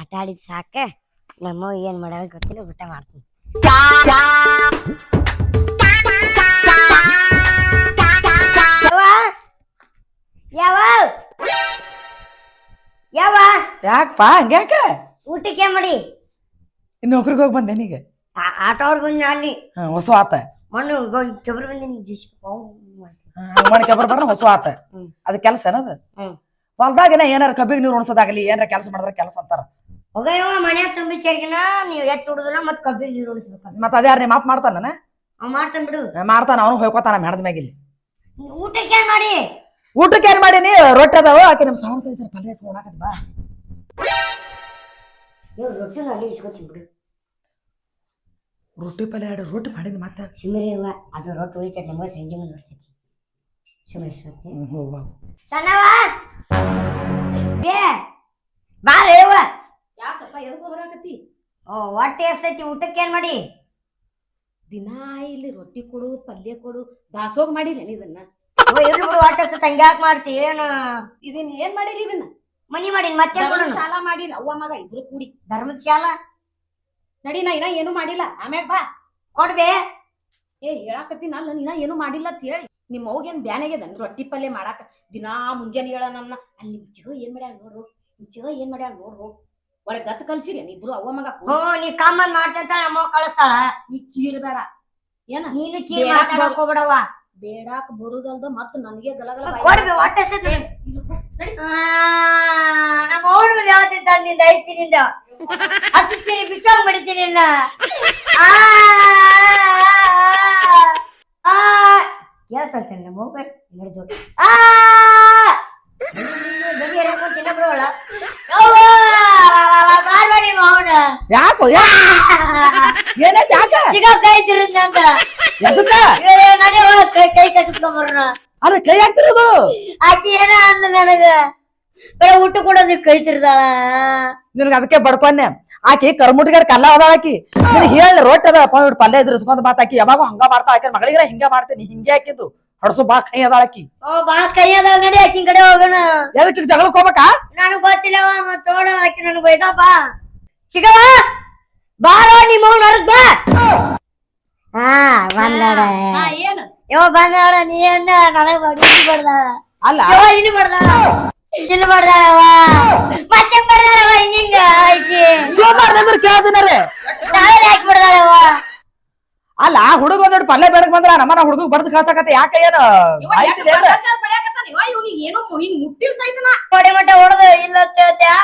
ಆಟ ಆಡಿದ್ ಸಾಕ. ನಮ್ಮ ಏನ್ ಮಾಡಾಳ ಗೊತ್ತಿಲ್ಲ ಊಟ ಮಾಡ್ತೀನಿ. ಯಾವ ಯಾವ ಯಾಕಪ್ಪ ಹಂಗ್ಯಾಕ? ಊಟಕ್ಕೆ ಮಾಡಿ? ನೌಕರಿಗೆ ಹೋಗಿ ಬಂದೆ ನೀಗ ಆ- ಆಟ ಆಡ್ ಅಲ್ಲಿ. ಹಾ, ಹೊಸ ಆತ ಮಣ್ಣು ಕೆಬ್ರ ಬಂದಿನಿ ಜ್ಯೂಸ್ ಮಣ್ಣು ಕೆಬ್ರ ಬರ್ನ ಹೊಸ ಆತ. ಅದ ಕೆಲಸ ಏನದ. ಹೊಲ್ದಾಗಿನ ಏನಾರ ಕಬ್ಬಿಗೆ ನೀರು ಉಣಸೋದಾಗಲಿ ಏನಾರ ಕೆಲಸ ಮಾಡಿದ್ರೆ ಕೆಲಸ ಅಂತಾರ. ಹೋಗಯ್ಯವ ಮನೆ ತುಂಬಿ ಚರ್ಗಿನ ನೀವು ಎತ್ತು ಹುಡುದ್ರ ಮತ್ತೆ ಕಬ್ಬಿಗೆ ನೀರು ಉಳಿಸ್ಬೇಕಂತ ಮತ್ತೆ ಅದ್ಯಾರ ಯಾರು ನಿಮ್ಮ ಮಾಪ್ ಮಾಡ್ತಾನ ಮಾಡ್ತಾನ ಬಿಡು. ಮಾಡ್ತಾನ ಅವನು ಹೋಯ್ಕೋತಾನ ಮೇಡದ ಮ್ಯಾಗಿಲ್ಲಿ ಊಟಕ್ಕೆ ಏನ್ ಮಾಡಿ? ಊಟಕ್ಕೆ ಏನ್ ಮಾಡೀನಿ ರೊಟ್ಟಿ ಅದಾವ? ಆಕೆ ನಿಮ್ ಸಣ್ಣ ಕೈ ಸರ್ ಪಲ್ಯ ನೋಡಾಕತ್ ಬಾ. ರೊಟ್ಟಿನ ಅಲ್ಲಿ ಇಸ್ಕೊತೀನಿ ಬಿಡು. ರೊಟ್ಟಿ ಪಲ್ಯ ಎರಡು ರೊಟ್ಟಿ ಮಾಡಿದ ಮತ್ತೆ ಸುಮ್ಮನೆ ಅವ ಅದು ರೊಟ್ಟಿ ಉಳಿತೈತೆ ನಮಗೆ ಸಂಜೆ ಮುಂದೆ ಬರ್ತೈತಿ. ಸುಮ್ಮನೆ ಇಸ್ಕೊತೀನಿ ಹ್ಮ್, ಹೋಗ್ ಬಾ. ಸಣ್ಣವ! ಏ ಬಾರ ಹೇವ ಯಾಕಪ್ಪ ಎದಕ್ಕೆ ಬರಾಕತ್ತಿ ಓ ಹೊಟ್ಟೆ ಎಸ್ತೈತಿ ಊಟಕ್ಕೆ ಏನು ಮಾಡಿ? ದಿನಾ ಇಲ್ಲಿ ರೊಟ್ಟಿ ಕೊಡು ಪಲ್ಯ ಕೊಡು ದಾಸೋಗ್ ಮಾಡಿಲ್ಲ ಇದನ್ನ? ಓ ಇರ್ಲಿ ಬಿಡು ಹೊಟ್ಟೆ ಎಸ್ತೈತಿ ಹಂಗೆ ಯಾಕೆ ಮಾಡ್ತಿ ಏನು? ಇದನ್ನ ಏನು ಮಾಡಿರಿ ಇದನ್ನ? ಮನಿ ಮಾಡಿ ಮತ್ತೆ ಶಾಲಾ ಮಾಡಿಲ್ಲ ಅವ್ವ ಮಗ ಇಬ್ರು ಕೂಡಿ. ಧರ್ಮದ ಶಾಲ? ನಡಿ ನಾ ಇನ್ನ ಏನು ಮಾಡಿಲ್ಲ. ಆಮ್ಯಾಗ ಬಾ. ಕೊಡ್ಬೆ ಏ ಹೇಳಾಕತ್ತೀನಿ ಅಲ್ಲ ನೀನ ಏನು ಮಾಡಿಲ್ಲ ಅಂತ ಹೇಳಿ. ನಿಮ್ಮ ಅವ್ಗೇನ್ ಬ್ಯಾನಾಗ್ಯದ ರೊಟ್ಟಿ ಪಲ್ಯ ಮಾಡಾಕ ದಿನಾ ಮುಂಜಾನೆ ಹೇಳ ನನ್ನ. ಅಲ್ಲಿ ನಿಮ್ ಚಿಗ ಏನ್ ಮಾಡ್ಯಾಳ ನೋಡ್ರು? ಜಗ ಏನ್ ಮಾಡ್ಯಾಳ ನೋಡ್ರು? ಒಳಗ್ ಗತ್ ಕಲ್ಸಿರಿ ಇಬ್ರು ಅವ್ವ ಮಗ ಹೋ ನೀ ಕಾಮನ್ ಮಾಡ್ತಂತ ನಮ್ಮ ಕಳಿಸ್ತಾಳ. ನೀ ಚೀಲ್ ಬೇಡ. ಏನ? ನೀನು ಚೀರ್ ಬೇಡ ಮಾತಾಡಕ್ ಬೇಡಾಕ ಬರುದಲ್ದ ಮತ್ತ ನನಗೆ ಗಲಗಲ ಕೊಡ್ಬೇ ಕೊಡ್ಬೆ ಹೊಟ್ಟೆ ಎಸ್ತೈತಿ ಇಲ್ಲಿ ಬಾ, ನಡಿ. ಆ, ನಮ್ಮ ಹುಡುಗ ಯಾವ್ದಿದ್ದ ನಿಂದ ಐತಿ ನಿಂದ ಹಸಿ ಸೀರೆ ಬಿಚ್ಚೋಗ್ ಮಾಡಿದ್ದೀನಿ ನಿನ್ನ ಆ, ಆ, ಕೇಳ್ಸಲ್ತೇನೆ ನಮ್ಮ ಹೋಗ ಹಿಡಿದು ಯಾಕೋ ಏನ ಯಾಕ ಚಿಗ ಕೈ ತಿರುದ್ ನಂದ ಎದಕ್ಕ ನಡೆಯುವ ಕೈ ಕೈ ಕಟ್ಟಿಸ್ಕೊಂಬರೋಣ ಅದ ಕೈ ಹಾಕ್ತಿರೋದು? ಆಕಿ ಏನ ಅಂದ ನನಗ? ಬರೀ ಊಟ ನೀ ಕೈ ತಿರ್ದಾಳ ನಿನಗ ಅದಕ್ಕೆ ಬಡ್ಕೊಂಡೆ. ಆಕಿ ಕರ್ಮುಟಿಗಾರ ಕಲ್ಲ ಅದ ಆಕಿ. ನಿನ್ ಹೇಳಿ ರೊಟ್ಟಿ ಅದ ಪಲ್ಲೆ ಪಲ್ಯ ಇಸ್ಕೊಂಡ್ ಮಾತಾಕಿ ಯಾವಾಗ ಹಂಗ ಮಾಡ್ತಾ ಆಕಿ. ಮಗಳಿಗಿರ ಹಿಂಗ ಮಾಡ್ತೇನಿ ಹಿಂಗೆ ಹಾಕಿದ್ದು ಹಡಸು ಬಾ ಕೈ ಅದ ಆಕಿ. ಓ ಬಾಳ ಕೈ ಅದಾಳ ನಡಿ ಆಕಿನ್ ಕಡೆ ಹೋಗೋಣ. ಎದಕ್ಕೆ ಜಗಳಕ್ಕೆ ಹೋಗ್ಬೇಕಾ? ನನಗ್ ಗೊತ್ತಿಲ್ಲವ ಮತ್ ತೋಡ ಆಕಿ ನನಗ್ ಬಾ. ಚಿಗವ ಬಾರೋ ನಿಮ್ಮ ಹೊರಗ್ ಬಾ. ಹಾ ಬಂದಾಡ ಹಾ ಏನು? ಯೋ ಬಂದಾಡ ನೀ ಏನ ನನಗ್ ಬಡಿ ಇಲ್ಲಿ ಅಲ್ಲ. ಯೋ ಇಲ್ಲಿ ಬಡ್ದಾಳ. ಇಲ್ಲಿ ಮತ್ತೆ ಹಿಂಗ ಆಕಿ. ಯಾಕೆ ಅಲ್ಲ ಹುಡುಗ ಒಂದೆರಡು ಪಲ್ಲೆ ಬೆಳಕ್ ಬಂದ್ರ ನಮ್ಮನ ಹುಡುಗ ಬರ್ದು ಕಳ್ಸಕತ್ತೆ. ಯಾಕ ಏನು ಏನು ಹಿಂಗ್ ಕೊಡೆ ಮಟ್ಟ ಹೊಡೆದು ಇಲ್ಲ ಅಂತ ಹೇಳ್ತ್ಯಾ?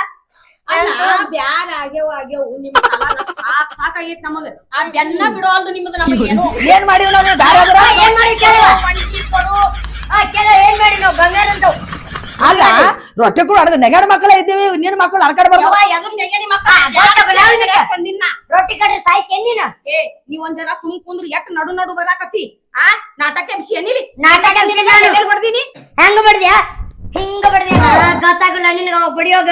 ಬ್ಯಾನ್ ಆಗ್ಯಾವ ಆಗ್ಯಾವ. ನಿಮ್ ಕಾಲಾಗ ಸಾಕ್ ಸಾಕಾಗೈತ್ ನಮಗ. ಆ ಬೆನ್ನ ಬಿಡೋಲ್ದು ನಿಮ್ಮದು ನಮಗ ಏನೋ. ಏನ್ ಮಾಡಿ ನಾವು ಬ್ಯಾರೆ ಏನ್ ಮಾಡಿ ಕೇಳ ಕೊಡು ಆ ಕೆಲ ಏನ್ ಮಾಡಿ ನಾವು ಬಂಗಾರ ಅಂತ ಅಲ್ಲ ರೊಟ್ಟಿ ಕೂಡ ಅಡದ. ನೆಗಡ ಮಕ್ಕಳ ಇದ್ದೀವಿ ಇನ್ನೇನು ಮಕ್ಕಳು ಅರ್ಕಡೆ ಬರ್ತಾವ. ನಿನ್ನ? ರೊಟ್ಟಿ ಕಡೆ ಸಾಯ್ತೇನ್ ನೀನು? ಏ ನೀವ್ ಒಂದ್ ಜನ ಸುಮ್ ಕುಂದ್ರ ಎಟ್ ನಡು ನಡು ಬರಾಕತ್ತಿ? ಆ ನಾಟಕ ಶನಿಲಿ ನಾಟಕ ಬಡ್ದೀನಿ ಹೆಂಗ ಬಡ್ದ್ಯಾ ಹಿಂಗ ಬಡ್ದ್ಯಾ ಗೊತ್ತಾಗಲ್ಲ ನಿನಗ ಬಡಿಯೋಗ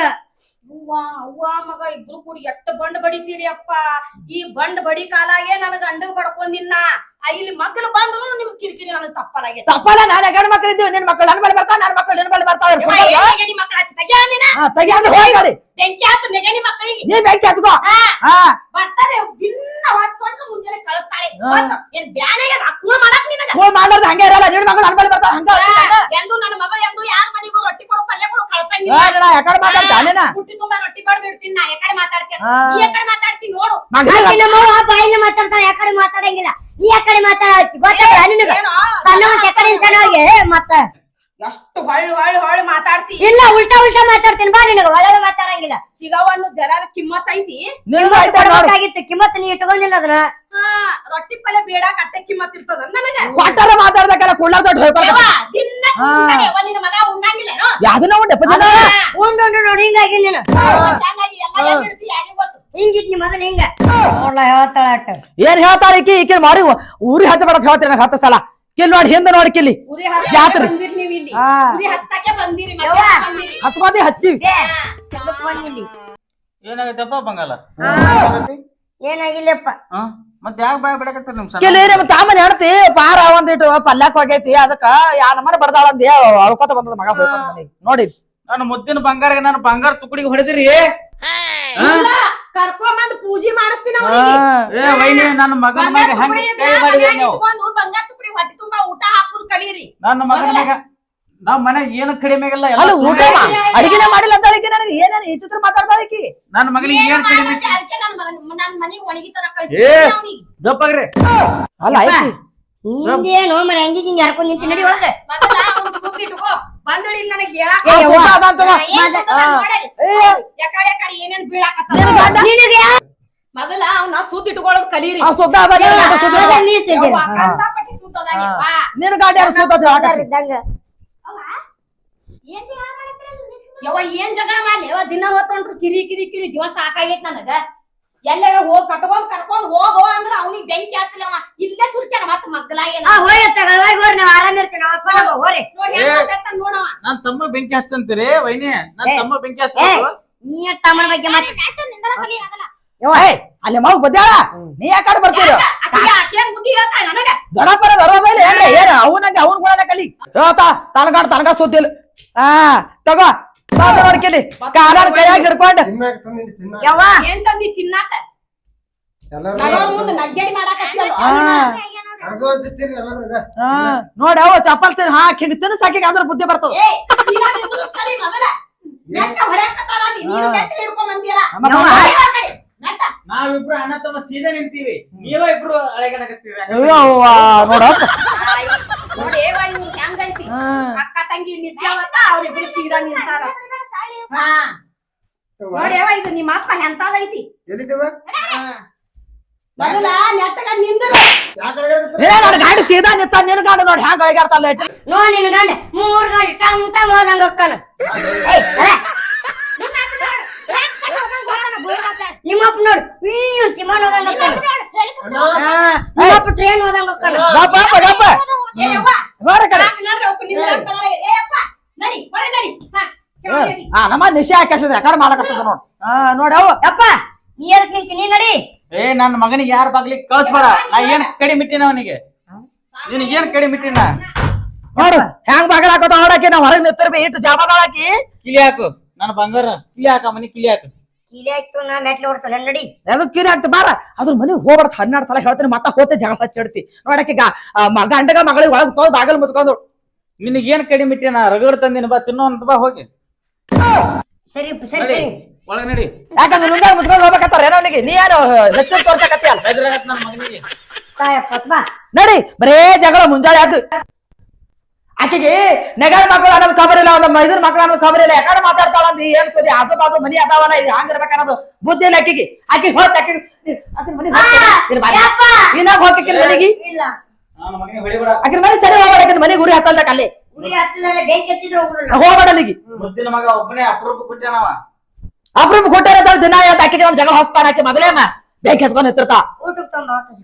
ಅವ್ವ ಅವ್ವ ಮಗ ಇಬ್ರು ಕೂಡಿ ಎಷ್ಟ ಬಂಡ್ ಬಡಿತೀರಿ ಅಪ್ಪ? ಈ ಬಂಡ್ ಬಡಿ ಕಾಲಾಗೆ ನನಗ ಅಂಡಗ ಬಡ್ಕೊಂಡಿನ್ನ ಇಲ್ಲಿ ಮಕ್ಕಳು ಬಂದ್ರು ನಿಮ್ ಕಿರಿಕಿರಿ ನನಗ್ ತಪ್ಪಲಾಗಿ ತಪ್ಪಲ್ಲ ನಾನು ನೆಗಡ ಮಕ್ಕಳು ಇದ್ದೀವಿ ನಿನ್ ಮಕ್ಕಳು ನನ್ ಬಳಿ ಬರ್ತಾವ ನನ್ ಮಕ್ಕಳು ನಿನ್ ಬಳಿ ಬರ್ತಾವ ನೆಗಣಿ ಮಕ್ಕಳ ತೆಗ್ಯಾ ನೀನ? ತೆಗಿಯೋದು ಹೋಗಿ ನೋಡಿ. ಬೆಂಕಿ ಹಚ್ಚ ನೆಗಣಿ ಮಕ್ಕಳಿಗೆ ನೀ ಬೆಂಕಿ ಹಚ್ಕೋ. ಹಾ. ಹಾ. ಬರ್ತಾರೆ ಭಿನ್ನ ಹೊತ್ಕೊಂಡು ಮುಂಜಾನೆ ಕಳಿಸ್ತಾಳೆ. ಹಾ. ಏನ್ ಬ್ಯಾನೆಗೆ ಕೂಳ ಮಾಡಕ್ ನಿನಗ. ಹೋ ಮಾಡ್ಲಾರ್ದ ಹಂಗೆ ಇರಲ್ಲ ನಿನ್ ಮಕ್ಕಳು ನನ್ ಬಳಿ ಬರ್ತಾವ ಹಂಗ ಎಂದು ನನ್ನ ಮಗಳು ಎಂದು ಯಾರ ಮನೆಗೂ ರೊಟ್ಟಿ ಕೊಡು ಪಲ್ಯ ಕೊಡು ಕಳ್ಸಂಗಿಲ್ಲ ನೋಡ ಯಾಕಡೆ ಮಾತಾಡ್ತಾ ಹುಟ್ಟಿ ತುಂಬಾ ರೊಟ್ಟಿ ಬಡ್ದು ಇಡ್ತೀನಿ ನಾ ಎಕಡೆ ಮಾತಾಡ್ತೀನಿ ಹಾ. ನೀ ಎಕಡೆ ಮಾತಾಡ್ತೀನಿ ನೋಡು. ಮಗ ನಮ್ಮವ್ವ ಬಾಯಿನ ಮಾತಾಡ್ತಾರೆ ಯಾಕಡೆ ಮಾತಾಡಂಗಿಲ್ಲ? ನೀ ಯಾಕಡೆ ಮಾತಾಡತ್ತಿ ನಿನಗ? ಯಾಕಡೆ ಸಣ್ಣವಾಗಿ ಮತ್ತ? ಎಷ್ಟು ಹೊಳ್ ಹೊಳ್ಳಿ ಹೊಳ್ಳಿ ಮಾತಾಡ್ತಿ. ಇಲ್ಲ ಉಲ್ಟಾ ಉಲ್ಟಾ ಮಾತಾಡ್ತೀನಿ ಬಾ ನಿನಗ ಒಳ್ಳೆ ಮಾತಾಡಂಗಿಲ್ಲ. ಸಿಗವನ್ನು ಜರ ಕಿಮ್ಮತ್ ಐತಿ. ನಿನ್ಗೂ ಆಯ್ತಾ ಕಿಮ್ಮತ್ ನೀ ಇಟ್ಕೊಂಡಿಲ್ಲ ಅದನ್ನ. ಹಾ ರೊಟ್ಟಿ ಪಲ್ಯ ಬೇಡ ಕಟ್ಟೆ ಕಿಮ್ಮತ್ ಇರ್ತದ ನನಗ. ಕೊಟ್ಟಾರ ಮಾತಾಡ್ದಕ್ಕೆಲ್ಲ ಕುಳ್ಳ ದೊಡ್ಡ ಮಗ ಉಣ್ಣಂಗಿಲ್ಲೇನೋ? ಯಾವ್ದನ್ನ ಉಂಡೆ? ಉಂಡು ನೋಡಿ ಹಿಂಗಾಗಿ ನೀನು. ಹಂಗಾಗಿ ಎಲ್ಲ ಇಡ್ತಿ ಯಾರಿಗ್ ಗೊತ್ತು? ಹಿಂಗಿತ್ ನೀ ಮೊದಲು ಹಿಂಗ? ನೋಡ್ಲ ಹೇಳ್ತಾಳ ಅಟ್ಟ. ಏನ್ ಹೇಳ್ತಾರ ಈಕಿ? ಈಕಿ ಮಾಡಿ ಊರಿ ಹಚ್ಚ ಬಡಕ್ ಹೇಳ್ತೀರಿ ನಂಗೆ ಹತ್ತ ಸಲ. ಕಿಲ್ ನೋಡಿ ಹಿಂದೆ ನೋಡಿ ಕಿಲ್ಲಿ. ಜಾತ್ರೆ. ಬಂದಿರಿ ನೀವ್ ಇಲ್ಲಿ. ಹಾ. ಯವ್ವ. ಹತ್ತು ಮಂದಿ ಹಚ್ಚಿ. ಹಾ. ಇದಕ್ ಬಂದಿಲ್ಲಿ. ಏನಾಗೈತಪ್ಪ ಬಂಗಾಲ? ಏನಾಗಿಲ್ಲಪ್ಪ. ಹಾ ಮತ್ ಯಾಕೆ ಬಾಯ್ ಬಿಡಕತ್ತೀರಿ ನಿಮ್ ಸಣ್ಣ ಕೆಲ ನಿಮ್ ತಾಮನ್ ಹೆಣ್ತಿ ಪಾರ ಒಂದಿಟ್ಟು ಪಲ್ಯಾಕ್ ಹೋಗೈತಿ ಅದಕ್ಕ ಯಾ ನಮ್ಮನೆ ಬಡ್ದಾಳ ಅಂದಿ ಅಳ್ಕೊತ ಬಂದದ ಮಗ ಹೋಗ್ಕೊಂಡ್ ಮನೆಗ್. ನೋಡಿ. ನನ್ನ ಮುದ್ದಿನ ಬಂಗಾರ ನನ್ನ ಬಂಗಾರ ತುಕಡಿಗೆ ಹೊಡೆದಿರಿ. ಕರ್ಕೊಂಬಂದ್ ಪೂಜೆ ಮಾಡಿಸ್ತೀನಿ ಏ ವೈನಿ ನನ್ನ ಮಗನ ಮ್ಯಾಗ ಹೆಂಗ್ ಕೈ ಮಾಡಿದ್ರಿ ನೀವು? ಇಟ್ಕೊಂಡು ಬಂಗಾರ ತುಕಡಿ ಹೊಟ್ಟೆ ತುಂಬಾ ಊಟ ಹಾಕುದ್ ಕಲೀರಿ. ನನ್ನ ಮಗನ ಮ್ಯಾಗ ನಾವ್ ಮನ್ಯಾಗ ಏನು ಕಡಿಮೆ ಅಲ್ಲ ಊಟ ಅಡಿಗೆನೇ ಮಾಡಿಲ್ಲ ಅಂತ ನನಗೆ. ಏನೇನು ಈ ಚಿತ್ರ ಮಾತಾಡ್ತಾಳಿಕಿ ನನ್ನ ಮಗನಿಗೆ ಏನು ಕಡಿಮೆ ಅದಕ್ಕೆ ನನ್ ಮಗನ್- ನನ್ನ ಮನೆಗ್ ಒಣಗಿ ತರ ದಪ್ಪಾಗ್ರಿ ಅಲ್ಲ ಐತಿ ನಿಂದೇನು ಮರ ಹಂಗಿ ಹಿಂಗಿ ಹರ್ಕೊಂಡ್ ನಿಂತಿ ನಡಿ ಒಳಗೆ. ಬಂದಳಿ ನನಗ್ ಹೇಳಾಕ. ಯಾಕಡೆ ಯಾಕಡೆ ಏನೇನ್ ಬೀಳಾಕತ್ತ ಮೊದಲ ಅವ್ನ ಸುದ್ದಿ ಇಟ್ಕೊಳ್ಳೋದ್ ಕಲೀರಿ. ಸುದ್ದ ನೀನ್ ಗಂಡ. ಯವ್ವ, ಯಾರು ಸುದ್ದ ಏನ್ ಜಗಳ ಮಾಡ್ಲಿ? ಯವ್ವ ದಿನ ಹೊತ್ತೊಂಡ್ರು ಕಿರಿ ಕಿರಿ ಕಿರಿ ಜೀವ ಸಾಕಾಗೈತ್ ನನಗ. ಎಲ್ಲಾರ ಹೋಗ್ ಕಟ್ಕೊಂಡ್ ಕರ್ಕೊಂಡ್ ಹೋಗೋ ಅಂದ್ರ ಅವ್ನಿಗೆ ಬೆಂಕಿ ಹಚ್ಚಲಿ ಇಲ್ಲೇ ತುರ್ಕ್ಯಾನ ಮತ್ತ ಮಗ್ಲಾಗೇನ ಆ ಹೋಗಿ ನಾವ್ ಆರಾಮ ಅಪ್ಪ ಹೋರಿ. ನೋಡಿ ಹೆಂಗ್ ಮಾತಾಡ್ತಾನ್ ನೋಡವ ನನ್ ತಮ್ಮ ಬೆಂಕಿ ಹಚ್ಚಂತೀರಿ ವೈನಿ? ನನ್ ತಮ್ಮ ಬೆಂಕಿ ಏ ಹಚ್ಚಬೇಕು ನೀ ತಮ್ಮನ ಬಗ್ಗೆ ಯವ್ವ, ಅಲ್ಲಿ ಮಗ ಬದ್ದಾಳ ನೀ ಯಾಕಡೆ ಬರ್ತೀರ ಆಕಿಯನ್ ಮುಗಿ ಹೇಳ್ತಾಳ ನನಗ. ದೊಡ್ಡಪ್ಪರ ಬರೋದಿಲ್ಲ ಏನ್ರಿ ಏನ ಅವನಂಗೆ ಅವನ್ ಗುಣನ ಕಲಿ. ಹೇಳ್ತ ತನಗಾಡ್ ತನಗ ಸುದ್ದಿಲ್ಲ ಆ ತಗೋ ತಾತ ನೋಡ್ಕಿಲಿ ಕಾಲನ್ ಕೈಯಾಗ ಹಿಡ್ಕೊಂಡ್. ಯವ್ವ. ಏನ್ ತಂದಿ ತಿನ್ನಾಕ? ಎಲ್ಲರೂ ಮುಂದ ನಗ್ಗಡಿ ಈಗ ಆ, ಅವ ಚಪ್ಪಲ್ ತಿನ್ ಹಾಕಿ ಹಿಂಗ್ ತಿನ್ನ ಸಾಕಿಗೆ ಅಂದ್ರೆ ಬುದ್ಧಿ ಬರ್ತದ. ನಾವಿಬ್ರು ಅಣ್ಣ ತಮ್ಮ ಸೀದಾ ನಿಂತೀವಿ ನೀವ ಇಬ್ರು ಅಳೆಗಣಕತ್ತೀರ ಅಯ್ಯೋ ನೋಡಪ್ಪ ನೋಡಿ ಹೆಂಗೈತಿ ಅಕ್ಕ ತಂಗಿ ನಿಂತ್ಯಾವತ್ತ ಅವ್ರಿಬ್ರು ಸೀದಾ ನಿಂತಾರ ಹಾ ನೋಡಿ ಯಾವ ಇದು ನಿಮ್ಮ ಅಪ್ಪ ಎಂತದೈತಿ ಎಲ್ಲಿದ್ದೀವ ಮೊದಲ ನೆಟ್ಟಗ ನಿಂದ್ರು. ಏ ನನ್ನ ಗಾಡಿ ಸೀದಾ ನಿಂತ ನಿನ್ ಗಾಡಿ ನೋಡಿ ಹ್ಯಾಂಗ ಅಳಿಗಾಡ್ತಲ್ಲ ನೋಡಿ ನಿನ್ ಗಂಡ ಮೂರ್ ಗಾಡಿ ಟಂಗ್ ಟಂಗ್ ಹೋದಂಗ ಹೋಗ್ತಾನ. ನಿಮ್ಮಪ್ಪ ನೋಡು ಹೋದಂಗ ಹಾ, ನಿಮ್ಮಪ್ಪ ಟ್ರೈನ್ ಹೋದಂಗ ಹೋಗ್ತಾನ ಗಪ್ಪ ಅಪ್ಪ ಗಪ್ಪ. ಕಡೆ. ನಡಿ ಹೊರ ನಡಿ. ಆ ನಮ್ಮ ನಿಶೆ ಹಾಕಿಸಿದ್ರೆ ಯಾಕಡೆ ಮಾಡಕತ್ತದ ನೋಡ್. ಹಾ ನೋಡಿ ಅವ ಯಪ್ಪ ನೀ ಎದಕ್ ನಿಂತಿ? ನೀ ನಡಿ. ಏ ನನ್ನ ಮಗನಿಗೆ ಯಾರ ಬಾಗ್ಲಿಗೆ ಕಳ್ಸ್ಬೇಡ ನಾ ಏನ್ ಕಡಿಮೆ ಇಟ್ಟಿನ ಅವನಿಗೆ? ನಿನಗೆ ಏನ್ ಕಡಿಮೆ ಇಟ್ಟಿನ ನೋಡು ಹೆಂಗ್ ಬಾಗಲ ಹಾಕೋತ ಹೊಡಕ್ಕೆ ನಾವ್ ಹೊರಗ್ ನಿಂತಿರ್ಬಿ ಇಟ್ಟು ಜಾಬದಾಳಕಿ ಕಿಲಿ ಹಾಕು. ನನ್ನ ಬಂಗಾರ ಕಿಲಿ ಹಾಕ ಮನಿ ಕಿಲಿ ಹಾಕು. ಕೀಲಿ ಆಯ್ತು ನಾ ಮೆಟ್ಲು ಓಡಿಸಲ್ಲ ನಡಿ. ಅದು ಆಗ್ತ ಬಾರ ಅದ್ರ ಮನೆಗ್ ಹೋಗ್ಬಾರ್ದು ಹನ್ನೆರಡು ಸಲ ಹೇಳ್ತೀನಿ ಮತ್ತ ಹೋತೆ ಜಗಳ ಹಚ್ಚಿಡ್ತಿ ನೋಡಕ್ಕೆ ಗಾ ಆ, ಮ- ಗಂಡಗ ಮಗಳಿಗೆ ಒಳಗೆ ತೋದ್ ಬಾಗಲ್ ಮುಚ್ಕೊಂಡು. ನಿನಗೆ ಏನ್ ಕಡಿಮೆ ಇಟ್ಟಿನ ರಗಡ್ ತಂದಿನ ಬಾ ತಿನ್ನೋ ಅಂತ ಬಾ ಹೋಗಿ. ಸರಿ ಸರಿ ಒಳಗ್ ನಡಿ ಯಾಕಂದ್ರೆ ಮುಂದೆ ಮುಚ್ಕೊಂಡು ಹೋಗ್ಬೇಕತ್ತಾರ ಏನೋ ಅವನಿಗೆ ನೀ ಯಾರು ಹೆಚ್ಚು ತೋರ್ಸಕತ್ತಿಯಲ್ಲ ಹೆದ್ರಾಗತ್ ನನ್ನ ಮಗನಿಗೆ ತಾಯಪ್ಪ ಬಾ ನಡಿ ಬರೇ ಜಗಳ ಮುಂಜಾನೆ ಅದು ಆಕೆಗೆ ನೆಗಡ ಮಕ್ಕಳು ಅನ್ನೋದು ಖಬರ್ ಇಲ್ಲ ಒಂದು ಮೈದೂರ್ ಮಕ್ಕಳು ಅನ್ನೋದು ಖಬರ್ ಇಲ್ಲ ಯಾಕಡೆ ಮಾತಾಡ್ತಾಳ ಅಂದ್ರೆ ಏನ್ ಸರಿ ಆಜು ಬಾಜು ಮನಿ ಅದಾವಲ್ಲ ಇದು ಹಂಗಿರ್ಬೇಕನ್ನೋದು ಬುದ್ಧಿ ಇಲ್ಲ ಆಕೆಗೆ ಆಕೆ ಹೋತ್ ಆಕೆ ಇನ್ನಾಗ ಹೋಗಕ್ಕೆ ಮನೆಗೆ ಆಕಿನ ಮನೆ ಸರಿ ಹೋಗ್ಬೇಡ ಆಕಿನ ಮನೆಗೆ ಉರಿ ಹತ್ತಲ್ದಕ್ಕೆ ಅಲ್ಲಿ ಹೋಗ್ಬೇಡ ಅಲ್ಲಿಗೆ ಮುದ್ದಿನ ಮಗ ಒಬ್ಬನೇ ಅಪರೂಪ ಕೊಟ್ಟನವ ಅಪ್ರೂಪ ಕೊಟ್ಟಾರ ದಿನ ಹಾಕಿದ್ರೆ ಜಗ ಒಂದ್ ಜಗಳ ಹೊಸ್ತಾನ ಹಾಕಿ ಮೊದಲೇ ಅಮ್ಮ ಬೆಂಕಿ ಹಚ್ಕೊಂಡ್ ನಿಂತಿರ್ತಾ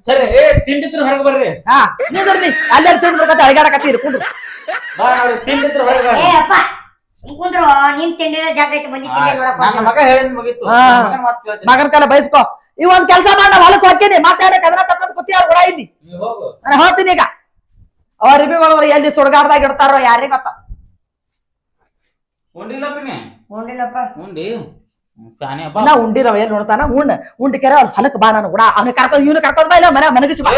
ಸರಿ ಏ ತಿಂಡಿತ್ರ ಹೊರಗೆ ಬರ್ರಿ. ಹಾ ನೀರ್ನಿ ಅಲ್ಲೇ ತಿಂದ್ಬಿಡ್ಕತ್ತ ಅಳಿಗಾಡಕತ್ತೀರಿ ಕುಂದ್ರು. ಬಾ ನೋಡಿ ತಿಂಡಿತ್ರ ಹೊರಗೆ ಏ ಬರ್ರಿ ಅಪ್ಪ ಕುಂದ್ರು ನಿನ್ ತಿಂಡಿನ ಜಾಗ ಐತೆ ಬಂದಿ ತಿಂಡಿ ನೋಡಪ್ಪ. ನನ್ನ ಮಗ ಹೇಳಿದ್ ಮುಗೀತು. ಹಾ. ನನ್ನ ಮಗನ್ ಮಾತ್ ಕೇಳ್ತೀನಿ. ಮಗನ ಕಾಲ ಬಯಸ್ಕೋ ಈ ಒಂದ್ ಕೆಲಸ ಮಾಡ ಹೊಲಕ್ ಹೋಗ್ತೀನಿ ಮತ್ತೆ ಏನಕ್ಕೆ ಅದನ್ನ ತಕೊಂಡ್ ಕೂತಿ ಅವ್ರು ಕೂಡ ಇಲ್ಲಿ. ನೀವ್ ಹೋಗು. ನಾನು ಹೋಗ್ತೀನಿ ಈಗ. ಅವ್ರ ರಿಬಿಗಳು ಎಲ್ಲಿ ಸುಡ್ಗಾಡ್ದಾಗ ಇಡ್ತಾರೋ ಯಾರಿಗೆ ಗೊತ್ತ? ಉಂಡಿಲ್ಲ ಉಂಡಿ? ನಾ ಉಂಡಿರವ ಎಲ್ಲಿ ನೋಡ್ತಾನ ಉಣ್ಣ ಉಂಡ ಕೆರೆ ಅವ್ರ ಹೊಲಕ್ ಬಾ ನಾನು ಕೂಡ. ಅವನ ಕರ್ಕೊಂಡ್ ಇವ್ನು ಕರ್ಕೊಂಡ್ ಬಾ ಇಲ್ಲ ಮನೆ ಮನಗಿಸಿ ಬಾ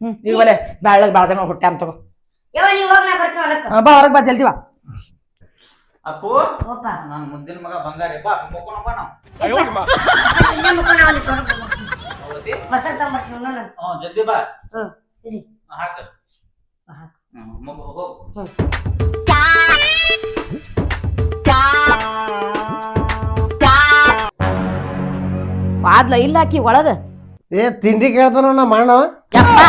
ಹ್ಮ್ ಈಗ ಒಲೆ ಬೆಳ್ಳಗ್ ಬಾಳ್ದ ಹುಟ್ಟೆ ಅಂತ ಬಾ ಹೊರಗ್ ಬಾ ಜಲ್ದಿ ಬಾ. ಅಪ್ಪು ಮಗ ಬಂಗಾರಿ. ಬಾ ಮುಕ್ಕೋಣ ಬಾ ನಾವು. ಜಲ್ದಿ ಬಾ. ಹಾಕ. ಹಾಕ್. ಹೋಗು. ವಾದ್ಲ ಇಲ್ಲ ಆಕಿ ಒಳಗ. ಏ ತಿಂಡಿ ಕೇಳ್ತಾನ ನಮ್ಮ ಮಾಡ ಯಪ್ಪ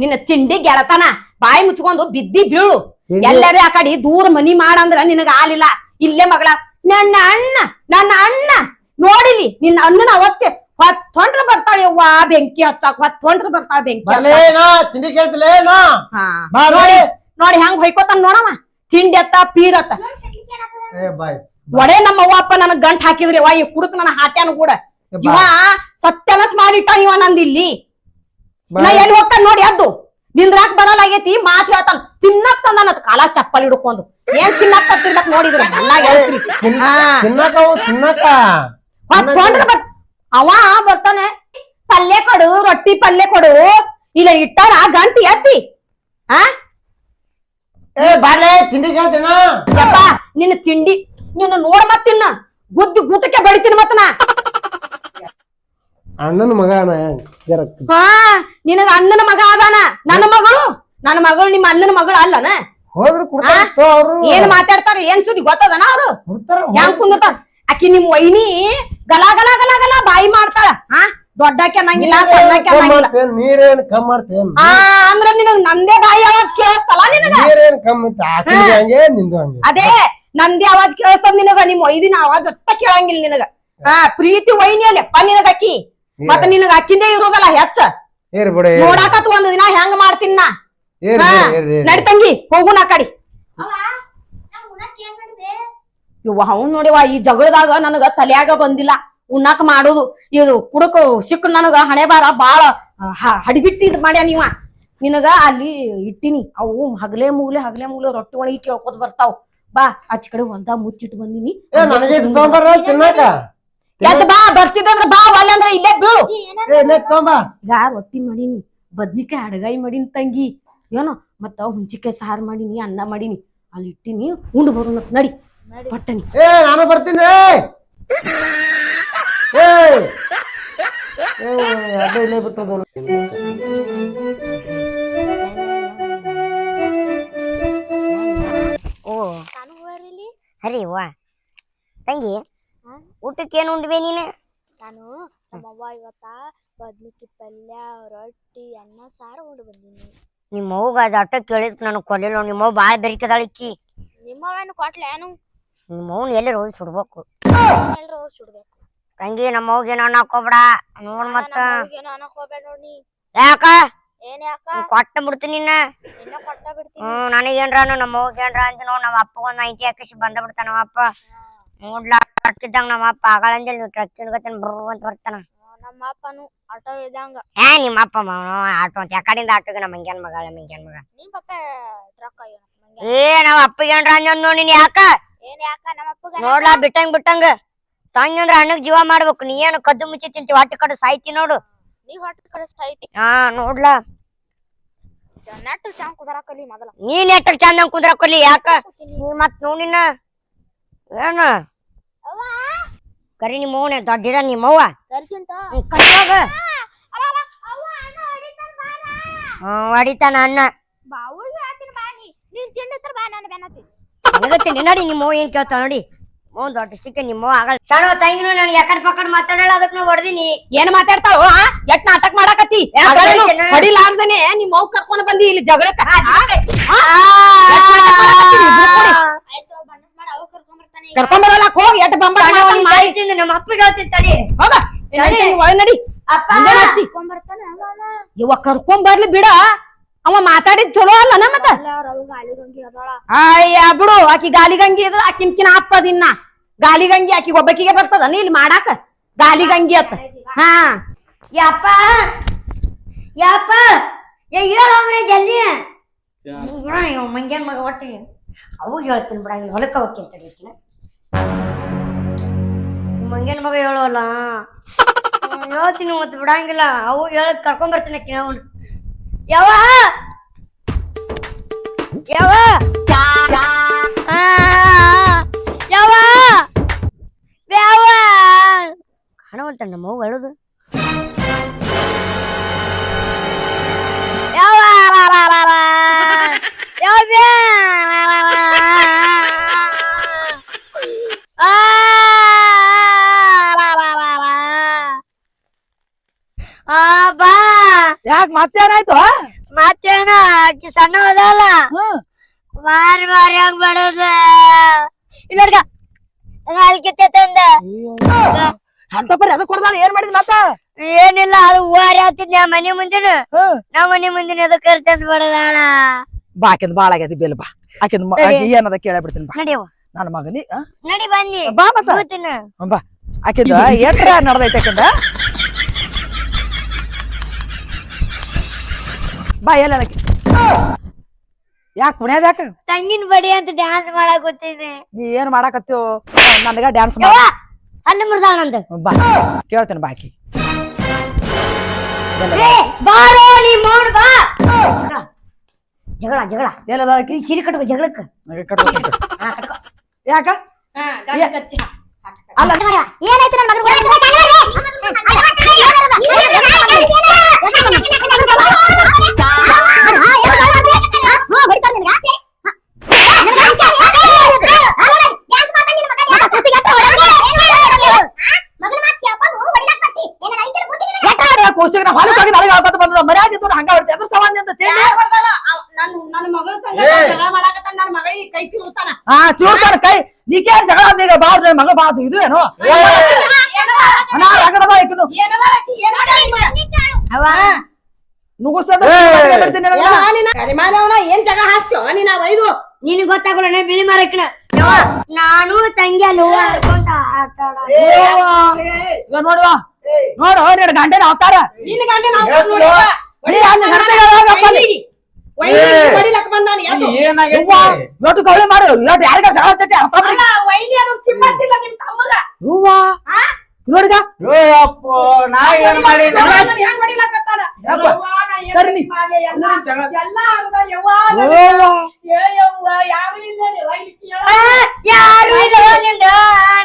ನಿನ್ನ ತಿಂಡಿ ಗೆಳತನ ಬಾಯಿ ಮುಚ್ಕೊಂಡು ಬಿದ್ದಿ ಬೀಳು. ಎಲ್ಲರೇ ಆ ಕಡೆ ದೂರ ಮನಿ ಮಾಡಂದ್ರ ನಿನಗ ಆಲಿಲ್ಲ ಇಲ್ಲೇ ಮಗಳ ನನ್ನ ಅಣ್ಣ ನನ್ನ ಅಣ್ಣ. ನೋಡಿಲಿ ನಿನ್ನ ಅಣ್ಣನ ಅವಸ್ಥೆ. ಹೊತ್ತೊಂಡ್ರ ಬರ್ತಾಳೆ ಯವ್ವ ಬೆಂಕಿ ಹಚ್ಚಾಕ ಹೊತ್ ತೊಂಡ್ರ ಬರ್ತಾಳ ಬೆಂಕಿ ತಿಂಡಿ ಕೇಳ್ತಿಲೇ ನೋಡಿ ನೋಡಿ ಹೆಂಗ್ ಹೊಯ್ಕೋತಾನ ನೋಡಮ್ಮ ತಿಂಡಿ ಅತ್ತ ಪೀರತ್ತ ಒಡೆ ನಮ್ಮ ಅವ್ವ ಅಪ್ಪ ನನಗ್ ಗಂಟ್ ಹಾಕಿದ್ರಿ ಅವ್ವ ಈ ಕುಡುಕ್ ನನ್ನ ಹಾಟ್ಯಾನ ಕೂಡ. ಇವ ಸತ್ಯನಸ್ ಮಾಡಿಟ್ಟ ಇವ ನಂದಿಲ್ಲಿ. ಇಲ್ಲಿ ನಾ ಎಲ್ಲಿ ಹೋಗ್ತಾನ ನೋಡಿ ಅದ್ದು ನಿಂದ್ರಾಕ್ ಆಗೇತಿ ಮಾತ್ ಹೇಳ್ತಾನ ತಿನ್ನಕ್ ತಂದಾನ ಅದ್ ಕಾಲ ಚಪ್ಪಲ್ ಹಿಡ್ಕೊಂಡು. ಏನ್ ತಿನ್ನಕ್ ತಿನ್ನಕ್ ನೋಡಿದ್ರ ಹೇಳ್ತ್ರಿ ತಿನ್ನಕ ಅವ ತಿನ್ನಕ. ಮತ್ತ್ ಬರ್ ಅವ ಬರ್ತಾನೆ ಪಲ್ಯ ಕೊಡು ರೊಟ್ಟಿ ಪಲ್ಯ ಕೊಡು. ಇಲ್ಲ ಇಟ್ಟಾರ ಗಂಟಿ ಎತ್ತಿ. ಆ ಏ ಬಾಲೆ ತಿಂಡಿ ಕೇಳ್ತೀನ? ನಿನ್ನ ತಿಂಡಿ ನಿನ್ನ ನೋಡ್ ಮತ್ತಿನ್ನ ಗುದ್ದಿ ಗೂಟಕ್ಕೆ ಬಡಿತೀನಿ ಮತ್ತ ನಾ. ಅಣ್ಣನ ಮಗ ಅಣ್ಣ ಜರಕ್ ಹಾ ನಿನಗ ಅಣ್ಣನ ಮಗ ಅದಾನ ನನ್ನ ಮಗಳು? ನನ್ನ ಮಗಳು ನಿಮ್ಮ ಅಣ್ಣನ ಮಗಳು ಅಲ್ಲನ? ಹೋದ್ರು ಕೊಡ್ತಾರ ಅವ್ರು. ಏನ್ ಮಾತಾಡ್ತಾರ ಏನ್ ಸುದ್ದಿ ಗೊತ್ತದನ ಅವ್ರು? ಕೊಡ್ತಾರ ಹೆಂಗ್ ಕುಂದತಾರ ಆಕಿ ನಿಮ್ ವೈನಿ ಗಲ ಗಲ ಗಲ ಗಲ ಬಾಯಿ ಮಾಡ್ತಾಳ. ಹಾ ದೊಡ್ಡಕ್ಕೆ ಅನ್ನಂಗಿಲ್ಲ ಸಣ್ಣಕ್ಕೆ ಅನ್ನಂಗಿಲ್ಲ. ನೀರೇನ್ ಕಮ್ ಮಾಡ್ತೇನ್? ಆ ಅಂದ್ರ ನಿನಗ್ ನಂದೇ ಬಾಯಿ ಅವಾಜ್ ಕೇಳಿಸ್ತಲ್ಲ ನಿನಗ? ನೀರೇನ್ ಕಮ್ ಆಕಿಂದು ಹಂಗೆ ನಿಂದು ಹಂಗೆ. ಅದೇ ನಂದೇ ಅವಾಜ್ ಕೇಳಿಸ್ತದ ನಿನಗ ನಿಮ್ ವೈದಿನ ಅವಾಜ್ ಅಟ್ಟ ಕೇಳಂಗಿಲ್ಲ ನಿನಗ. ಹಾ ಪ್ರೀತಿ ವೈನಿ ಅಲ್ಲಪ್ಪ ನಿನಗ ಅಕ್ಕಿ ಮತ್ತ ನಿನಗ ಅಕ್ಕಿಂದೇ ಇರೋದಲ್ಲ ಹೆಚ್ಚ. ಏರ್ ಬಿಡ ನೋಡಾಕತ್ ಒಂದ್ ದಿನ ಹೆಂಗ್ ಮಾಡ್ತೀನಿ ನಾ. ಏರ್ ಹಾ, ಏರ್ ಏರ್. ನಡಿ ತಂಗಿ ಹೋಗು ನಾ ಕಡಿ. ಇವ ಅವ್ನ್ ನೋಡಿವ ಈ ಜಗಳದಾಗ ನನಗ ತಲ್ಯಾಗ ಬಂದಿಲ್ಲ. ಉಣ್ಣಾಕ ಮಾಡೋದು. ಇದು ಕುಡಕ ಸಿಕ್ಕ ನನಗ ಹಣೆ ಬಾರ ಬಾಳ ಹಡಿಬಿಟ್ಟಿ ಇದ್ ಮಾಡ್ಯ ನೀವ. ನಿನಗ ಅಲ್ಲಿ ಇಟ್ಟಿನಿ. ಅವು ಹಗಲೆ ಮೂಲೆ ಹಗಲೆ ಮೂಲೆ ರೊಟ್ಟಿ ಒಣಗಿ ಕೇಳ್ಕೊತ ಬರ್ತಾವ. ಬಾ ಆಚ ಕಡೆ ಹೊಲ್ದ ಮುಚ್ಚಿಟ್ಟು ಬಂದಿನಿ. ಏ ಎದ್ದ್ ಬಾ ಬರ್ತಿದ್ದಂದ್ರ ಬಾ ಒಲ್ಲೆ ಅಂದ್ರ ಇಲ್ಲೇ ಬೀಳು ಏ ಇಲ್ಲೇ ತಗೊಂಬ ಈಗ ರೊಟ್ಟಿ ಮಾಡೀನಿ? ಬದ್ನಿಕಾಯಿ ಅಡಗಾಯಿ ಮಾಡೀನಿ ತಂಗಿ. ಏನೋ ಮತ್ತ ಹುಂಚಿಕಾಯಿ ಸಾರು ಮಾಡೀನಿ ಅನ್ನ ಮಾಡೀನಿ. ಅಲ್ಲಿ ಇಟ್ಟಿನಿ ಉಂಡು ಬರೋಣ ನಡಿ. ಪಟ್ಟನಿ ಏ ನಾನು ಬರ್ತೀನಿ ಏ. ಏ. ಅಡ್ಡ ಇಲ್ಲೇ ಬಿಟ್ಟದು. ಓ. ಹರಿ ವಾ. ತಂಗಿ. ಊಟಕ್ಕೆ ಏನು ಉಂಡ್ಬೇ ನೀನು? ನಾನು ನಮ್ಮವ್ವ ಇವತ್ತ ಬದ್ನಿಕಾಯಿ ಪಲ್ಯ ರೊಟ್ಟಿ ಅನ್ನ ಸಾರು ಉಂಡು ಬಂದೀನಿ. ನಿಮ್ಮ ಅವ್ಗ ಅದು ಅಟ್ಟ ಕೇಳಿದ್ ನನಗೆ ಕೊಲ್ಲಿಲ್ಲ ನಿಮ್ಮ ಬಾಳ ಭಾಳ ಬೆರಿಕದಾಳಿಕ್ಕಿ ನಿಮ್ಮವೇನು ಕೊಟ್ಲೇನು ನಿಮ್ಮ ಅವ್ನ ಎಲ್ಲರೂ ಹೋಗಿ ಸುಡ್ಬೇಕು? ಎಲ್ಲರೂ ಹೋಗಿ ಸುಡ್ಬೇಕು? ತಂಗಿ ನಮ್ಮ ಅವ್ಗೆ ಏನೋ ಹಾಕೋಬೇಡ ನೋಡ್ ಮತ್ತ. ಏನು ಅನ್ನಕ್ ಹೋಗ್ಬೇಡ ನೋಡಿ ಯಾಕ? ಏನ್ ಯಾಕ? ಕೊಟ್ಟ ಬಿಡ್ತೀನಿ ನಿನ್ನ. ನಿನ್ನ ಕೊಟ್ಟ ಬಿಡ್ತೀನಿ. ಹ್ಮ್ ನನಗೇನ್ರ ನಮ್ಮ ಅವ್ಗೆ ಏನ್ರ ಅಂತ ನೋಡ್ ನಮ್ಮ ಅಪ್ಪಗೊಂದು ಐಟಿ ಹಾಕಿಸಿ ಬಂದ ಬಿಡ್ತಾನ ನಮ್ಮ ಅಪ್ಪ. ನೋಡ್ಲಾ ಟ್ರಕ್ಕಿದ್ದಂಗ ನಮ್ಮ ಅಪ್ಪ ಆಗಳಂಜಲ್ ನೀವು ಟ್ರಕ್ಕಿನ ಗತನ್ ಬ್ರೂ ಅಂತ ಬರ್ತಾನ ನಮ್ಮ ಅಪ್ಪನು ಆಟೋ ಇದ್ದಂಗ. ಏ ನಿಮ್ಮ ಅಪ್ಪ ಆಟೋ ಅಂತ ಯಾಕಡಿಂದ ಆಟೋಗೆ ನಮ್ಮ ಮಂಗ್ಯಾನ್ ಮಗಳ ಮಂಗ್ಯಾನ್ ಮಗ? ನಿಮ್ ಪಪ್ಪ ಟ್ರಕ್ ಏ ನಮ್ಮ ಅಪ್ಪಗೆ ಏನ್ರ ಅಂಜನ್ ನೋಡಿ ನೀ ಯಾಕ? ಏನ್ ಯಾಕ ನಮ್ಮ ಅಪ್ಪಗ ನೋಡ್ಲಾ ಬಿಟ್ಟಂಗ್ ಬಿಟ್ಟಂಗ. ತಂಗಂದ್ರ ಅಣ್ಣಗ್ ಜೀವ ಮಾಡ್ಬೇಕು. ನೀ ಏನು ಕದ್ದು ಮುಚ್ಚಿ ತಿಂತಿ ಹೊಟ್ಟೆ ಕಡೆ ಸಾಯ್ತಿ ನೋಡು. ನೀ ಹೊಟ್ಟ ಕಡೆ ಸಾಯ್ತಿ. ಹಾ ನೋಡ್ಲಾ. ನೆಟ್ಟು ಚಂದ ಕುದರಾಕಲಿ ಮೊದಲ. ನೀನ್ ಎಟ್ಟ ಚಂದ ಕುಂದ್ರ ಯಾಕ? ನೀ ಮತ್ ನೋಡಿನ ಏನ ಅವ್ವ? ಕರಿ ನಿಮ್ಮ ಅವ್ನ ದೊಡ್ಡಿದ ನಿಮ್ಮವ್ವ ಕರ್ಯೋಗ ಹೊಡಿತಾನ ಅಣ್ಣ. ಬಾವುಗೆ ಹಾಕ್ತೀನಿ ಬಾ ನೀನ್ ತಿಂಡಿತ್ರ ಬಾ ನಾನು ಬೆನ್ನತ್ತಿ. ನನಗತ್ತೀನಿ ನಡಿ ನಿಮ್ಮ ಏನ್ ಕೇಳ್ತಾ ನೋಡಿ. ಮೋನ್ ದೊಡ್ಡ ಸಿಕ್ಕ ನಿಮ್ಮ ಆಗಲ್ಲ. ಸಣ್ಣ ತಂಗಿನೂ ನಾನು ಯಾಕಡ್ ಪಕ್ಕಡ್ ಮಾತಾಡಲ್ಲ ಅದಕ್ಕೆ ನಾ ಹೊಡೆದಿನಿ. ಏನ್ ಮಾತಾಡ್ತಾಳು ಆ? ಎಟ್ ನಾಟಕ ಮಾಡಾಕತ್ತಿ? ಹೊಡಿಲಾರ್ದನೆ ನಿಮ್ಮ ಕರ್ಕೊಂಡ್ ಬಂದಿ ಇಲ್ಲಿ ಜಗಳಕ್ಕ ಆಯ್ತು ಬಣ್ಣದ್ ಮಾಡಿ ಅವ ಕರ್ಕೊಂಡ್ ಬರಲ್ಲ ಹೋಗಿ ಎಟ್ ಬಂಬ ನಮ್ಮ ಅಪ್ಪಗೆ ಹೇಳ್ತೀನಿ ತಡಿ. ಹೋಗ ನಡಿ, ಒಳಗ್ ನಡಿ. ಅಪ್ಪ ಮುಂದೆ ಹಚ್ಚಿ. ಕರ್ಕೊಂಡ್ ಬರ್ತಾನೆ ಅವ. ಇವ ಕರ್ಕೊಂಡ್ ಬರ್ಲಿ ಬಿಡ. ಅವ ಮಾತಾಡಿದ್ ಚಲೋ ಮತ್ತ? ಅಲ್ಲ ಅಲಿಗಂಗಿ ಅದಾಳ. ಅಯ್ಯ ಬಿಡು ಆಕಿ ಗಾಲಿಗಂಗಿ ಇದ್ರ ಆಕಿನ್ಕಿನ ಅಪ್ಪದಿನ್ನ ಗಾಲಿಗಂಗಿ ಆಕಿ ಒಬ್ಬಕಿಗೆ ಬರ್ತದ ನೀ ಇಲ್ಲಿ ಮಾಡಾಕ? ಗಾಲಿಗಂಗಿ ಅತ್ತ. ಹಾ. ಯಪ್ಪ ಯಪ್ಪ. ಏ ಜಲ್ದಿ? ಮಂಜನ್ ಮಗ ಒಟ್ಟಿಗೆ ಅವಾಗ ಹೇಳ್ತೀನಿ ಬಿಡ ಹೊಲಕ್ಕೆ ಹೊಲಕ್ಕ ಹೋಗ್ತೀನಿ ತಡೀತೀನಿ ಮಂಗ್ಯಾನ್ ಮಗ ಹೇಳೋಲ್ಲ? ಹೇಳ್ತೀನಿ ಮತ್ತೆ ಬಿಡಂಗಿಲ್ಲ. ಅವು ಹೇಳ ಕರ್ಕೊಂಡ್ ಬರ್ತೀನಿ ಅಕ್ಕಿ ಅವನು. ಯಾವ ಯಾವ ಯಾವ ಯಾವ ಕಾಣವಲ್ತ ನಮ್ಮ ಅವ್ವ ಹೇಳುದು. ಹೂವಾರಿ ಮನೆ ಮುಂದಿನ. ನಾ ಮನೆ ಮುಂದಿನ ಅದು ಖರ್ಚಸ್ ಬಡದಾಳ ಬಾ ಆಕಿಂದ ಬಾಳ ಆಗೈತಿ ಬೇಲ್ ಬಾ. ಆಕಿಂದ ಏನದ ಕೇಳ ಬಿಡ್ತೀನಿ ಬಾ. ನಡಿಯವ ನನ್ನ ಮಗನಿ? ನಡಿ ಬನ್ನಿ. ಬಾ ಮತ್ತ. ಕೂತಿನ ಆಕಿಂದ ಎಟ್ರ ನಡ್ದೈತೆ ಆಕಿಂದ? ಬಾ ಎಲ್ಲ ಯಾಕೆ ಕುಣ್ಯಾದ ಯಾಕ? ತಂಗಿನ ಬಡಿ ಅಂತ ಡ್ಯಾನ್ಸ್ ಮಾಡಕ್ ಗೊತ್ತೀನಿ ನೀ ಏನ್ ಮಾಡಾಕತ್ತೀವ್ ನನಗ ಡ್ಯಾನ್ಸ್ ಮಾಡಾ ಅಲ್ಲಿ ಮುರ್ದಾಳ ನಂದು. ಬಾ. ಕೇಳ್ತೇನೆ ಬಾಕಿ ಏ, ಬಾರೋ ನೀ ಮೌನ್ ಬಾ ಜಗಳ ಜಗಳ ಎಲ್ಲದ ಆಕಿ ಈ ಸೀರೆ ಕಟ್ಕೋ ಜಗಳಕ್ಕ ನನಗೆ ಕಟ್ಬೇಕು. ಹಾ, ಕಟ್ಕೋ. ಯಾಕ ಹಾ ಗಂಡ ಕಚ್ಚಿ ಹಾಕ್. ಅಲ್ಲ ಏನಾಯ್ತು ನನ್ನ ಮಗನಿಗೆ? ಹಾ ಚೂರ್ತಾನ ಕೈ ನೀಕೇ ಜಗಳ ಈಗ ಬಾ ನನ್ ಮಗ ಬಾದು ಇದು ಏನು ರಗಡದ ಆಯ್ತು ಏನ್ ನೀನ? ಜಗ ಹಾಸ್ತ್ಯೋ ನೀನ್ ಅವ ಇದು ನಿನಗ್ ಗೊತ್ತಾಗಲ್ಲ ಬಿಳಿ ಮಾರಕ್ಕಿನ ನಾನು ತಂಗಿ ಅಲ್ಲಿ ಹರ್ಕೊಂತ ಆಟ ನೋಡುವ ನೋಡು ನಿನ್ನ ಗಂಡನ ಅವತಾರ ನೋಡಿ ಗಂಡ ನಾವು ಹೇಳ್ತೀಯೋ? ವೈನಿ ಹೊಡಿಲಕ್ ಬಂದಾನ ಯಾಕೆ? ಏನಾಗೈತಿ ಇವತ್ತು ಗೌಳಿ ಮಾಡು ಇವತ್ತು ಯಾರಿಗ ಜಗಳ ಚಟ್ಟಿ ವೈನಿ ಅನ್ನೋದ್ ಕಿಮ್ಮತ್ತಿಲ್ಲ ನಿಮ್ ತಮ್ಮಗ ಹೂವ ಆ? ನೋಡಿದ ಏ ಅಪ್ಪ ನಾ ಏನ್ ಮಾಡಿ ಜಗಳ ಮಾಡಿ ಹೆಂಗ್ ಹೊಡಿಲಕತ್ತಾನ? ಯಪ್ಪ. ಯವ್ವ, ನಾ ಏನ್ ಸರಿ ನೀ. ಮಾಡ್ಲಿ? ಎಲ್ಲ ಎಲ್ಲ ಅರ್ಧ ಯವ್ವ, ಹೂವ. ಏ ಯವ್ವ, ಯಾರು ಇಲ್ಲ ಕೇಳ. ಆ, ಯಾರು ಇಲ್ಲ ನಿಂದ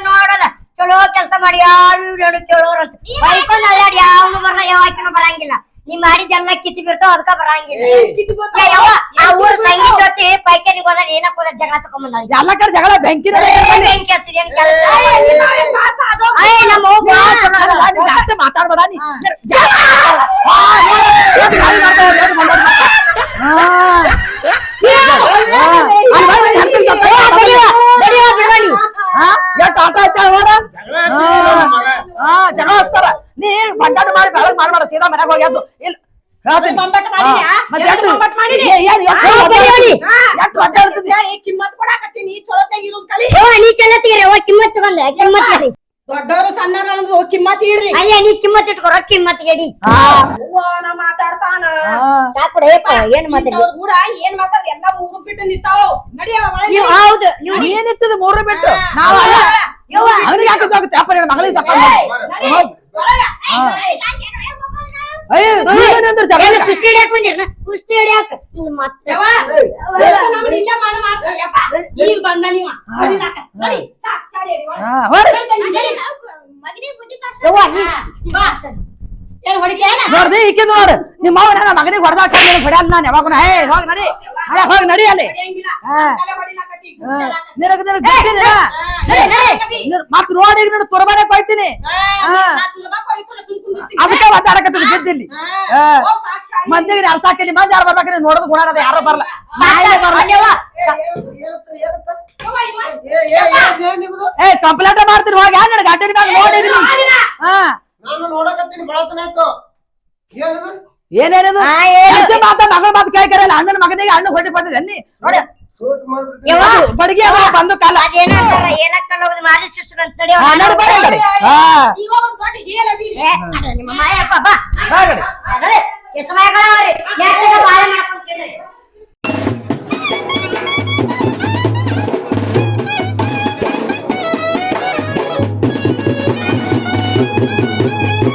ನೋಡಲ್ಲ ಚಲೋ ಕೆಲಸ ಮಾಡಿ ಯಾರು ಇಲ್ಲ ಕೇಳೋರಂತ ಬೈಕೊಂಡ್ ಅಲ್ಲಾಡಿ ಯಾವನು ಬರಲ್ಲ ಬರಂಗಿಲ್ಲ ನೀ ಮಾಡಿದ್ದೆಲ್ಲ ಕಿತ್ ಬಿಡ್ತಾವ ಅದಕ್ಕ ಬರಂಗಿಲ್ಲ. ಕಿತ್ತು ಏ ಯವ್ವ, ಆ ಊರ ಸಂಗೀತ ಜೊತೆ ಪೈಕೇನಿಗೆ ಹೋದ ಏನಕ್ಕೆ ಹೋದ ಜಗಳ ತಕೊಂಬಂದ ಎಲ್ಲ ಕಡೆ ಜಗಳ ಬೆಂಕಿ ಬೆಂಕಿ ಹಚ್ಚಿದ್ ಏನ್ ಕೆಲಸ? ಅಯ್ಯ ನಮ್ಮ ಅವ್ವ ಭಾಳ ಚಲೋ ಅದಾಳ. ಜಾಸ್ತಿ ಮಾತಾಡ್ಬೇಡ ನೀ ಹಾ. ಆ, ನೋಡು, ಎಷ್ಟು ಗಾಳಿ ಮಾಡ್ತಾ ಎಷ್ಟು ಬಂದವ್ರು ಆ. ಆ, ಅಲ್ಲಿ ಬಾ, ಇಲ್ಲಿ ಹತ್ತಿರ ಜೊತೆ. ಏ, ಬಡಿವ, ಬಡಿವ, ಬಿಡ್ಬೇಡಿ. ಆ, ಎಷ್ಟು ಆಟ ಆಯ್ತಾ ನೋಡ ಹಾ. ಜಗಳ ಹಚ್ತಾರ. ನೀ ಬಂಡಾಟ ಮಾಡಿ ಬೆಳಗ್ ಮಾಡ್ಬೇಡ ಸೀದಾ ಮನೆಗೆ ಹೋಗಿ ಇಲ್ಲ ಹೇಳ್ತೀನಿ. ಬಂಬಟ್ ಮಾಡಿದ್ಯಾ? ಹಾ, ಮತ್ತೆ ಎರಡು ಎಷ್ಟು- ಬಂಬಟ್ ಮಾಡಿದಿ? ಏ, ಏನ್ ಎಷ್ಟು ಹಾ, ಬಡಿಯೋಡಿ. ಹಾ. ಎಷ್ಟು ಒದ್ದೆ ಇರ್ತದೆ? ಹೇಳಿ, ಕಿಮ್ಮತ್ ಕೊಡಾಕತ್ತೀನಿ ಚಲೋತ್ತಾಗಿ ಇರೋದ್ ಕಲಿ. ಯವ್ವ, ನೀ ಚಲ್ಲ ತೆಗೀರಿ ಓ ಕಿಮ್ಮತ್ ತಗೊಂಡೆ. ಕಿಮ್ಮತ್ ತಗರಿ ದೊಡ್ಡವರು ಸಣ್ಣರು ಅನ್ನೋದು ಕಿಮ್ಮತ್ ಇಡ್ರಿ. ಅಯ್ಯ ನೀ ಕಿಮ್ಮತ್ ಇಟ್ಕೊರ ಕಿಮ್ಮತ್ ಗಡಿ ಹಾ, ಅವ್ವ, ನಾ ಮಾತಾಡ್ತಾನ. ಹಾ. ಸಾಕು ಏಪ ಏನ್ ಮಾತಾಡಿ ಇಂಥವ್ರ್ ಕೂಡ ಏನ್ ಮಾತಾಡ್ ಎಲ್ಲಾ ಮೂರು ಬಿಟ್ಟು ನಿಂತಾವ್. ನಡಿಯವ ನೀವು ಹೌದು ನೀವು ಏನಿರ್ತದೆ ಮೂರು ಬಿಟ್ಟು? ನಾವು ಅಲ್ಲ ಯಾಕೆ ಜೋಗುತ್ತೆ ಅಪ್ಪ ನಿನ್ನ ಮಗಳಿಗೆ ಕುಸ್ತಿ ಹಿಡಿಯಾಕ ಬಂದಿರ ಕುಸ್ತಿ ಹಿಡಿಯಾಕ. ಮತ್ತೆ. ಈಗ ಬಂದ ನೀವ. ಈಕೆ ನೋಡು ನಿಮ್ಮ ಮಗನಿಗೆ ಹೊಡೆದಾಕ ಹೊಡ್ಯಾದ ನಾನು ಯಾವಾಗ ಹೇ ಹೋಗಿ ನಡಿ. ಅಲ್ಲ ಹೋಗಿ ನಡಿ ಅಲ್ಲಿ. ನಿನಗ ನಿನಗ ಹಾ, ನಡಿ. ನೀನು ತುರ್ಬಾನೆ ಕೊಯ್ತೀನಿ. ಅದಕ್ಕೆ ಮಾತಾಡಕತ್ತೀನಿ ಗೆದ್ದಿಲ್ಲಿ. ಮಂದಿಗೆ ಯಾರು ಸಾಕಿನಿ ಮಂದಿ ಯಾರು ಬರ್ಬೇಕ್ರಿ ನೋಡೋದು ಗುಣ ಅದ ಯಾರು ಬರಲ್ಲ. ಏ ಕಂಪ್ಲೇಂಟ್ ಮಾಡ್ತೀನಿ ಹೋಗಿ ಯಾರು ನನಗೆ ಅಡ್ಡಿ ನೋಡಿ ನೋಡಿದ್ರಿ ಹಾ. ನಾನು ನೋಡಕತ್ತೀನಿ ಬೆಳತನ ಆಯ್ತು. ಏನದು? ಏನೇನೇನು ಮಾತ ಮಗ ಮಾತು ಕೇಳ್ಕರಲ್ಲ. ಅಣ್ಣನ ಮಗನಿಗೆ ಅಣ್ಣ ಹೊಡಿ ಬಂದಿದೆ ನೀ ನೋಡಿ. ಬಡಗಿ ಅವ ಬಂದು ಕಾಲ. Thank you.